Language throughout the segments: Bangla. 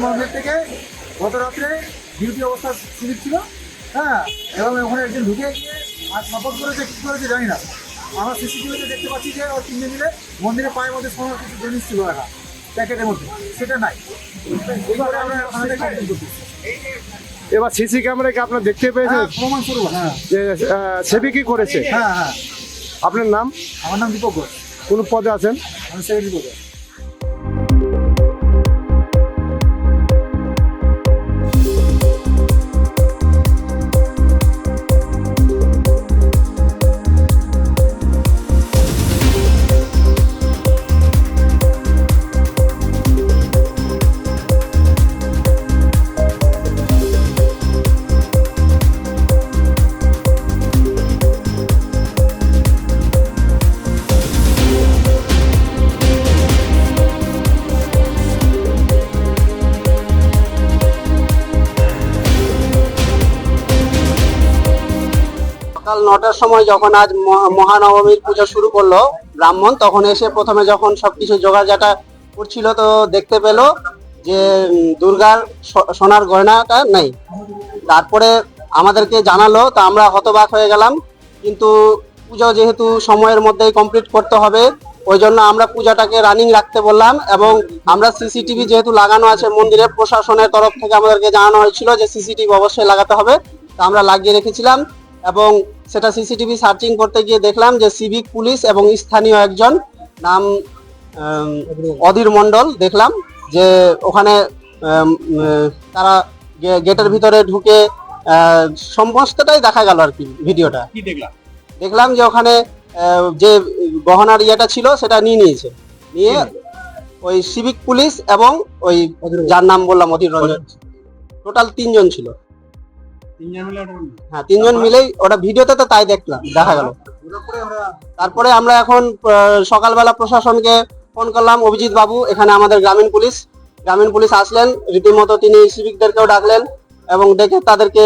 টাউনের থেকে গত রাত্রে ডিউটি অবস্থা সিভিক ছিল। হ্যাঁ এবং ওখানে একজন ঢুকে গিয়ে আর সাপোর্ট করেছে কি করেছে জানি না। আমরা সিসিটিভিতে দেখতে পাচ্ছি যে ওর তিনটে মিলে মন্দিরের পায়ের মধ্যে সময় কিছু জিনিস ছিল রাখা প্যাকেটের মধ্যে। সেটা নাই। এইবারে আমরা এবার সিসি ক্যামেরায় কি আপনারা দেখতে পেয়েছেন? হ্যাঁ প্রমাণ করব হ্যাঁ। যে সেবি কি করেছে? হ্যাঁ হ্যাঁ। আপনার নাম? আমার নাম দীপক ঘোষ। কোন পদে আছেন? আমি সেক্রেটারি পদে সকাল নটার সময় যখন আজ মহা- মহানবমীর পুজো শুরু করল ব্রাহ্মণ, তখন এসে প্রথমে যখন সবকিছু জোগাড়জাটা করছিল তো দেখতে পেল যে দুর্গার সোনার গয়নাটা নেই। তারপরে আমাদেরকে জানালো, তো আমরা হতবাক হয়ে গেলাম। কিন্তু পুজো যেহেতু সময়ের মধ্যেই কমপ্লিট করতে হবে, ওই জন্য আমরা পূজাটাকে রানিং রাখতে বললাম এবং আমরা সিসিটিভি যেহেতু লাগানো আছে মন্দিরের প্রশাসনের তরফ থেকে আমাদেরকে জানানো হয়েছিল যে, সিসিটিভি অবশ্যই লাগাতে হবে। তা আমরা লাগিয়ে রেখেছিলাম। এবং সেটা সিসিটিভি সার্চিং করতে গিয়ে দেখলাম যে সিভিক পুলিশ এবং স্থানীয় একজন নাম অধীর মণ্ডল দেখলাম যে ওখানে তারা গেটের ভিতরে ঢুকে সমস্তটাই দেখা গেল আর কি ভিডিওটা। দেখলাম? দেখলাম যে ওখানে যে গহনার ইয়েটা ছিল সেটা নিয়ে নিয়েছে। নিয়ে ওই সিভিক পুলিশ এবং ওই যার নাম বললাম অধীর রঞ্জন টোটাল তিনজন ছিল। হ্যাঁ তিনজন মিলেই ওটা ভিডিওতে তো তাই দেখলাম দেখা গেল। তারপরে আমরা এখন সকালবেলা প্রশাসনকে ফোন করলাম অভিজিৎ বাবু এখানে আমাদের গ্রামীণ পুলিশ। গ্রামীণ পুলিশ আসলেন রীতিমতো তিনি সিভিকদেরকেও ডাকলেন এবং ডেকে তাদেরকে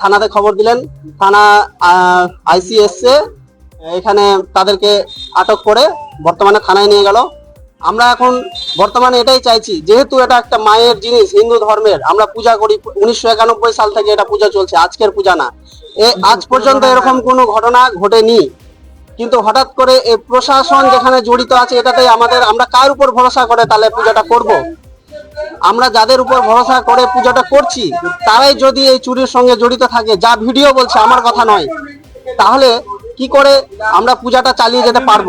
থানাতে খবর দিলেন। থানা আইসি এসছে এখানে তাদেরকে আটক করে বর্তমানে থানায় নিয়ে গেল। আমরা এখন বর্তমানে এটাই চাইছি, যেহেতু এটা একটা মায়ের জিনিস, হিন্দু ধর্মের, আমরা পূজা করি, উনিশশো একানব্বই সাল থেকে এটা পূজা চলছে, আজকের পূজা না। এ, আজ পর্যন্ত এরকম কোনো ঘটনা ঘটেনি, কিন্তু হঠাৎ করে এই প্রশাসন যেখানে জড়িত আছে, এটাতেই আমাদের, আমরা কার উপর ভরসা করে তাহলে পূজাটা করব? আমরা যাদের উপর ভরসা করে পূজাটা করছি, তারাই যদি এই চুরির সঙ্গে জড়িত থাকে, যা ভিডিও বলছে, আমার কথা নয়, তাহলে কি করে আমরা পূজাটা চালিয়ে যেতে পারব?